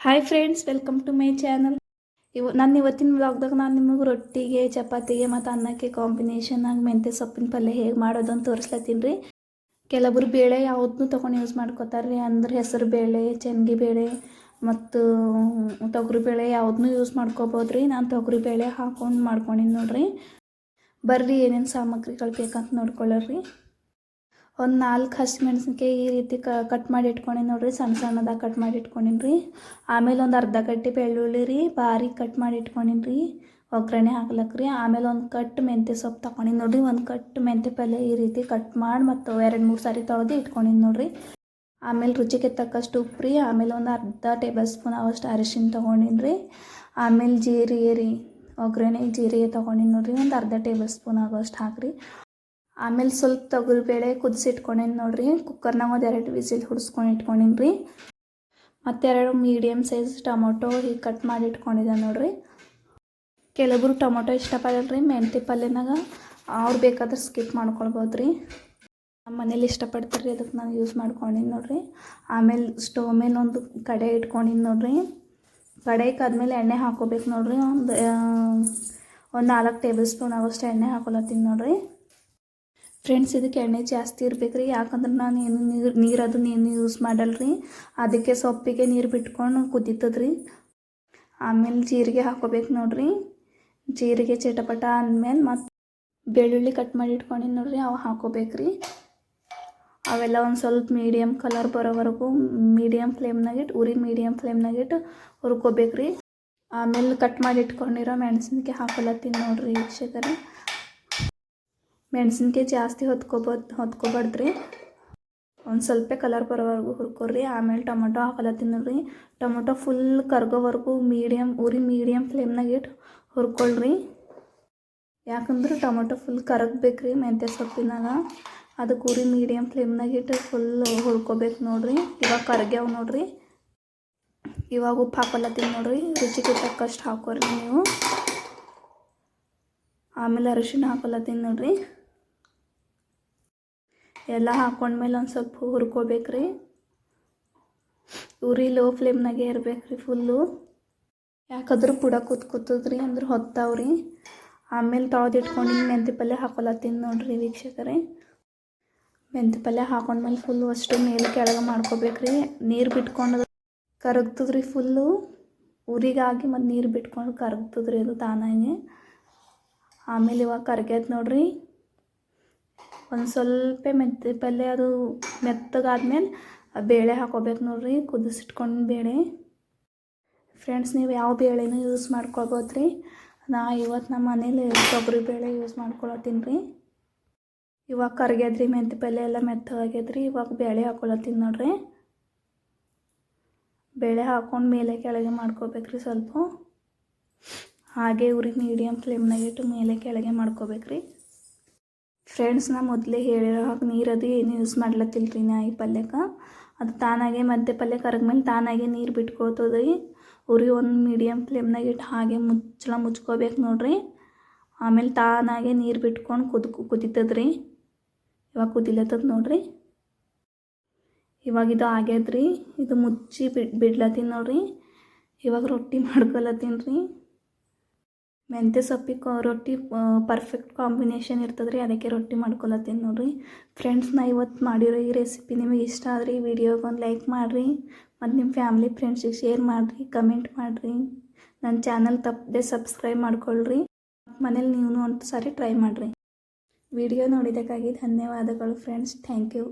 Hi friends welcome to my channel ಇವು ನಾನು ಇವತ್ತಿನ ವ್ಲಾಗ್ದಾಗ ನಾನು ನಿಮಗೆ ರೊಟ್ಟಿಗೆ, ಚಪಾತಿಗೆ ಮತ್ತು ಅನ್ನಕ್ಕೆ ಕಾಂಬಿನೇಷನಾಗಿ ಮೆಂತ್ಯ ಸೊಪ್ಪಿನ ಪಲ್ಯ ಹೇಗೆ ಮಾಡೋದು ಅಂತ ತೋರಿಸ್ಲತ್ತೀನಿ ರೀ. ಕೆಲವೊಬ್ರು ಬೇಳೆ ಯಾವುದನ್ನು ತೊಗೊಂಡು ಯೂಸ್ ಮಾಡ್ಕೋತಾರೆ ರೀ. ಅಂದ್ರೆ ಹೆಸರು ಬೇಳೆ, ಚೆನ್ಗಿ ಬೇಳೆ ಮತ್ತು ತೊಗರಿ ಬೇಳೆ ಯಾವ್ದನ್ನೂ ಯೂಸ್ ಮಾಡ್ಕೋಬೋದು ರೀ. ನಾನು ತೊಗರಿ ಬೇಳೆ ಹಾಕೊಂಡು ಮಾಡ್ಕೊಂಡಿನಿ ನೋಡ್ರಿ. ಬರ್ರಿ ಏನೇನು ಸಾಮಗ್ರಿಗಳು ಬೇಕಂತ ನೋಡ್ಕೊಳ್ಳ್ರಿ ಒಂದು ನಾಲ್ಕು ಹಸಿ ಹಸಿಮೆಣ್ಸಿನ್ಕಾಯಿ ಈ ರೀತಿ ಕ ಕಟ್ ಮಾಡಿ ಇಟ್ಕೊಂಡಿನಿ ನೋಡ್ರಿ. ಸಣ್ಣ ಸಣ್ಣದಾಗಿ ಕಟ್ ಮಾಡಿ ಇಟ್ಕೊಂಡಿನಿ ರೀ. ಆಮೇಲೆ ಒಂದು ಅರ್ಧ ಕಟ್ಟಿ ಬೆಳ್ಳುಳ್ಳಿ ರೀ ಬಾರಿ ಕಟ್ ಮಾಡಿ ಇಟ್ಕೊಂಡಿನಿ ರೀ. ಒಗ್ಗರಣೆ ಹಾಕ್ಲಕ್ಕೆ ರೀ. ಆಮೇಲೆ ಒಂದು ಕಟ್ ಮೆಂತ್ಯ ಸೊಪ್ಪು ತಗೊಂಡಿನಿ ನೋಡ್ರಿ. ಒಂದು ಕಟ್ ಮೆಂತ್ಯ ಪಲ್ಯ ಈ ರೀತಿ ಕಟ್ ಮಾಡಿ ಮತ್ತು ಎರಡು ಮೂರು ಸಾರಿ ತೊಳೆದು ಇಟ್ಕೊಂಡಿನಿ ನೋಡ್ರಿ. ಆಮೇಲೆ ರುಚಿಗೆ ತಕ್ಕಷ್ಟು ಉಪ್ಪು ರೀ. ಆಮೇಲೆ ಒಂದು ಅರ್ಧ ಟೇಬಲ್ ಸ್ಪೂನ್ ಅವಷ್ಟು ಅರಿಶಿನ ತೊಗೊಂಡಿನಿ ರೀ. ಆಮೇಲೆ ಜೀರಿಗೆ ರೀ. ಒಗ್ಗರಣೆ ಜೀರಿಗೆ ತೊಗೊಂಡಿನಿ ನೋಡ್ರಿ. ಒಂದು ಅರ್ಧ ಟೇಬಲ್ ಸ್ಪೂನ್ ಆಗೋಷ್ಟು ಹಾಕ್ರಿ. ಆಮೇಲೆ ಸ್ವಲ್ಪ ತೊಗರಿಬೇಳೆ ಕುದಿಸಿಟ್ಕೊಂಡೇನಿ ನೋಡ್ರಿ. ಕುಕ್ಕರ್ನಾಗ ಒಂದು ಎರಡು ವಿಸಿಲ್ ಹುಡ್ಸ್ಕೊಂಡು ಇಟ್ಕೊಂಡೀನಿ ರೀ ಮತ್ತೆರಡು ಮೀಡಿಯಮ್ ಸೈಜ್ ಟೊಮೊಟೊ ಹೀಗೆ ಕಟ್ ಮಾಡಿ ಇಟ್ಕೊಂಡಿದ್ದೆ ನೋಡ್ರಿ. ಕೆಲವರು ಟೊಮೊಟೊ ಇಷ್ಟಪಡಲ್ಲ ರೀ ಮೆಂತ್ಯ ಪಲ್ಯನಾಗ. ಅವ್ರು ಬೇಕಾದ್ರೆ ಸ್ಕಿಪ್ ಮಾಡ್ಕೊಳ್ಬೋದು ರೀ ನಮ್ಮ ಮನೇಲಿ ಇಷ್ಟಪಡ್ತಾರೆ ಅದಕ್ಕೆ ನಾನು ಯೂಸ್ ಮಾಡ್ಕೊಂಡಿನಿ ನೋಡ್ರಿ. ಆಮೇಲೆ ಸ್ಟೋವ್ ಮೇಲೆ ಒಂದು ಕಡೆ ಇಟ್ಕೊಂಡಿನಿ ನೋಡ್ರಿ. ಕಡೆ ಆದಮೇಲೆ ಎಣ್ಣೆ ಹಾಕೋಬೇಕು ನೋಡ್ರಿ. ಒಂದು ಒಂದು ನಾಲ್ಕು ಟೇಬಲ್ ಸ್ಪೂನ್ ಆಗೋಷ್ಟು ಎಣ್ಣೆ ಹಾಕೊಳತ್ತೀನಿ ನೋಡ್ರಿ. ಫ್ರೆಂಡ್ಸ್, ಇದಕ್ಕೆ ಎಣ್ಣೆ ಜಾಸ್ತಿ ಇರ್ಬೇಕು ಯಾಕಂದ್ರೆ ನಾನು ಏನು ನೀರು ನೀರು ಅದನ್ನ ಏನು ಯೂಸ್ ಮಾಡಲ್ರಿ. ಅದಕ್ಕೆ ಸೊಪ್ಪಿಗೆ ನೀರು ಬಿಟ್ಕೊಂಡು ಕುದೀತದ್ರಿ. ಆಮೇಲೆ ಜೀರಿಗೆ ಹಾಕೋಬೇಕು ನೋಡ್ರಿ. ಜೀರಿಗೆ ಚಟಪಟ ಅಂದಮೇಲೆ ಮತ್ತು ಬೆಳ್ಳುಳ್ಳಿ ಕಟ್ ಮಾಡಿ ಇಟ್ಕೊಂಡು ನೋಡ್ರಿ, ಅವು ಹಾಕೋಬೇಕ್ರಿ. ಅವೆಲ್ಲ ಒಂದು ಸ್ವಲ್ಪ ಮೀಡಿಯಮ್ ಕಲರ್ ಬರೋವರೆಗೂ ಮೀಡಿಯಮ್ ಫ್ಲೇಮ್ನಾಗಿಟ್ಟು ಉರಿ ಮೀಡಿಯಮ್ ಫ್ಲೇಮ್ನಾಗಿಟ್ಟು ಹುರ್ಕೋಬೇಕ್ರಿ. ಆಮೇಲೆ ಕಟ್ ಮಾಡಿ ಇಟ್ಕೊಂಡಿರೋ ಮೆಣಸಿನ್ಕಾಯಿ ಹಾಕೊಲತ್ತೀನಿ ನೋಡ್ರಿ ವೀಕ್ಷಕರೇ. ಮೆಣಸಿನ್ಕಾಯಿ ಜಾಸ್ತಿ ಹೊತ್ಕೊಬೋದು ಹೊತ್ಕೊಬಾರ್ದ್ರಿ. ಒಂದು ಸ್ವಲ್ಪ ಕಲರ್ ಬರೋವರೆಗೂ ಹುರ್ಕೊರಿ ಆಮೇಲೆ ಟೊಮೊಟೊ ಹಾಕಲತ್ತೀನಿ ನೋಡ್ರಿ ಟೊಮೊಟೊ ಫುಲ್ ಕರ್ಗೋವರೆಗೂ ಮೀಡಿಯಮ್ ಉರಿ ಮೀಡಿಯಮ್ ಫ್ಲೇಮ್ನಾಗ ಇಟ್ಟು ಹುರ್ಕೊಳ್ರಿ. ಯಾಕಂದ್ರೆ ಟೊಮೊಟೊ ಫುಲ್ ಕರಗಬೇಕ್ರಿ ಮೆಂತ್ಯ ಸೊಪ್ಪಿನಾಗ. ಅದಕ್ಕೆ ಉರಿ ಮೀಡಿಯಮ್ ಫ್ಲೇಮ್ನಾಗ ಇಟ್ಟು ಫುಲ್ ಹುರ್ಕೋಬೇಕು ನೋಡ್ರಿ. ಇವಾಗ ಕರ್ಗ್ಯಾವ ನೋಡ್ರಿ. ಇವಾಗ ಉಪ್ಪು ಹಾಕೊಲತ್ತೀನಿ ನೋಡ್ರಿ. ರುಚಿಗೆ ತಕ್ಕಷ್ಟು ಹಾಕೋರಿ ನೀವು. ಆಮೇಲೆ ಅರಿಶಿನ ಹಾಕೊಲತ್ತೀನಿ ನೋಡ್ರಿ ಎಲ್ಲ ಹಾಕೊಂಡ್ಮೇಲೆ ಒಂದು ಸ್ವಲ್ಪ ಹುರ್ಕೋಬೇಕು ರೀ ಉರಿ ಲೋ ಫ್ಲೇಮ್ನಾಗೆ ಇರಬೇಕು ರೀ ಫುಲ್ಲು ಯಾಕಂದ್ರೆ ಪುಡ ಕೂತ್ಕೊತದ್ರಿ ಅಂದ್ರೆ ಹೊತ್ತಾವ್ರಿ. ಆಮೇಲೆ ತೊಳೆದಿಟ್ಕೊಂಡು ಮೆಂತೆ ಪಲ್ಯ ಹಾಕೊಲತ್ತೀನಿ ನೋಡ್ರಿ ವೀಕ್ಷಕರೇ. ಮೆಂತಿ ಪಲ್ಯ ಹಾಕೊಂಡ್ಮೇಲೆ ಫುಲ್ಲು ಅಷ್ಟು ಮೇಲೆ ಕೆಳಗೆ ಮಾಡ್ಕೋಬೇಕು ರೀ ನೀರು ಬಿಟ್ಕೊಂಡು ಕರಗ್ತದ್ರಿ ಫುಲ್ಲು ಉರಿಗಾಗಿ ಮತ್ತು ನೀರು ಬಿಟ್ಕೊಂಡು ಕರಗ್ತದ್ರಿ ಅದು ತಾನಾಗೆ. ಆಮೇಲೆ ಇವಾಗ ಕರ್ಗ್ಯದ ನೋಡ್ರಿ. ಒಂದು ಸ್ವಲ್ಪ ಮೆಂತ್ಯ ಪಲ್ಯ ಅದು ಮೆತ್ತಗಾದ್ಮೇಲೆ ಬೇಳೆ ಹಾಕೋಬೇಕು ನೋಡ್ರಿ, ಕುದಿಸಿಟ್ಕೊಂಡು ಬೇಳೆ. ಫ್ರೆಂಡ್ಸ್ ನೀವು ಯಾವ ಬೇಳೆನೂ ಯೂಸ್ ಮಾಡ್ಕೊಳ್ಬೋದು ರೀ ನಾ ಇವತ್ತು ನಮ್ಮ ಮನೇಲಿ ತೊಗರಿ ಬೇಳೆ ಯೂಸ್ ಮಾಡ್ಕೊಳತ್ತೀನಿ ರೀ. ಇವಾಗ ಕರ್ಗ್ಯದ್ರಿ, ಮೆಂತ್ಯ ಪಲ್ಯ ಎಲ್ಲ ಮೆತ್ತಗಾಗ್ಯದ್ರಿ, ಇವಾಗ ಬೇಳೆ ಹಾಕೊಳತ್ತೀನಿ ನೋಡ್ರಿ. ಬೇಳೆ ಹಾಕೊಂಡು ಮೇಲೆ ಕೆಳಗೆ ಮಾಡ್ಕೋಬೇಕ್ರಿ ಸ್ವಲ್ಪ. ಹಾಗೆ ಉರಿ ಮೀಡಿಯಮ್ ಫ್ಲೇಮ್ನಾಗಿಟ್ಟು ಮೇಲೆ ಕೆಳಗೆ ಮಾಡ್ಕೋಬೇಕ್ರಿ. ಫ್ರೆಂಡ್ಸ್ ನಾ ಮೊದಲೇ ಹೇಳಿರೋ ಹಾಗೆ ನೀರು ಅದು ಏನು ಯೂಸ್ ಮಾಡ್ಲತ್ತಿಲ್ಲ ರೀ ನಾ ಈ ಪಲ್ಯಕ್ಕೆ ಅದು ತಾನಾಗೆ ಮಧ್ಯ ಪಲ್ಯ ಕರಗ್ಮೇಲೆ ತಾನಾಗೆ ನೀರು ಬಿಟ್ಕೊಳ್ತದೆ. ಉರಿ ಒಂದು ಮೀಡಿಯಮ್ ಫ್ಲೇಮ್ನಾಗ ಇಟ್ಟು ಹಾಗೆ ಮುಚ್ಚಳ ಮುಚ್ಕೋಬೇಕು ನೋಡ್ರಿ. ಆಮೇಲೆ ತಾನಾಗೆ ನೀರು ಬಿಟ್ಕೊಂಡು ಕುದ್ ಕುದೀತದ್ರಿ. ಇವಾಗ ಕುದಿಲತ್ತದ ನೋಡ್ರಿ. ಇವಾಗ ಇದು ಆಗ್ಯದ್ರಿ. ಇದು ಮುಚ್ಚಿ ಬಿಡ್ ಬಿಡ್ಲತ್ತೀನಿ ನೋಡ್ರಿ. ಇವಾಗ ರೊಟ್ಟಿ ಮಾಡ್ಕೊಲತ್ತೀನಿ ರೀ. ಮೆಂತ್ಯ ಸೊಪ್ಪಿಗೆ ರೊಟ್ಟಿ ಪರ್ಫೆಕ್ಟ್ ಕಾಂಬಿನೇಷನ್ ಇರ್ತದೆ ರೀ ಅದಕ್ಕೆ ರೊಟ್ಟಿ ಮಾಡ್ಕೊಳತ್ತೀನಿ ನೋಡ್ರಿ. ಫ್ರೆಂಡ್ಸ್ ನಾ ಇವತ್ತು ಮಾಡಿರೋ ಈ ರೆಸಿಪಿ ನಿಮಗೆ ಇಷ್ಟ ಆದ್ರೆ ಈ ವಿಡಿಯೋಗೆ ಒಂದು ಲೈಕ್ ಮಾಡಿರಿ. ಮತ್ತು ನಿಮ್ಮ ಫ್ಯಾಮಿಲಿ ಫ್ರೆಂಡ್ಸಿಗೆ ಶೇರ್ ಮಾಡಿರಿ ಕಮೆಂಟ್ ಮಾಡಿರಿ. ನನ್ನ ಚಾನಲ್ ತಪ್ಪದೆ ಸಬ್ಸ್ಕ್ರೈಬ್ ಮಾಡ್ಕೊಳ್ರಿ. ಮನೇಲಿ ನೀವು ಒಂದು ಸಾರಿ ಟ್ರೈ ಮಾಡಿರಿ. ವಿಡಿಯೋ ನೋಡಿದ್ದಕ್ಕಾಗಿ ಧನ್ಯವಾದಗಳು ಫ್ರೆಂಡ್ಸ್ ಥ್ಯಾಂಕ್ ಯು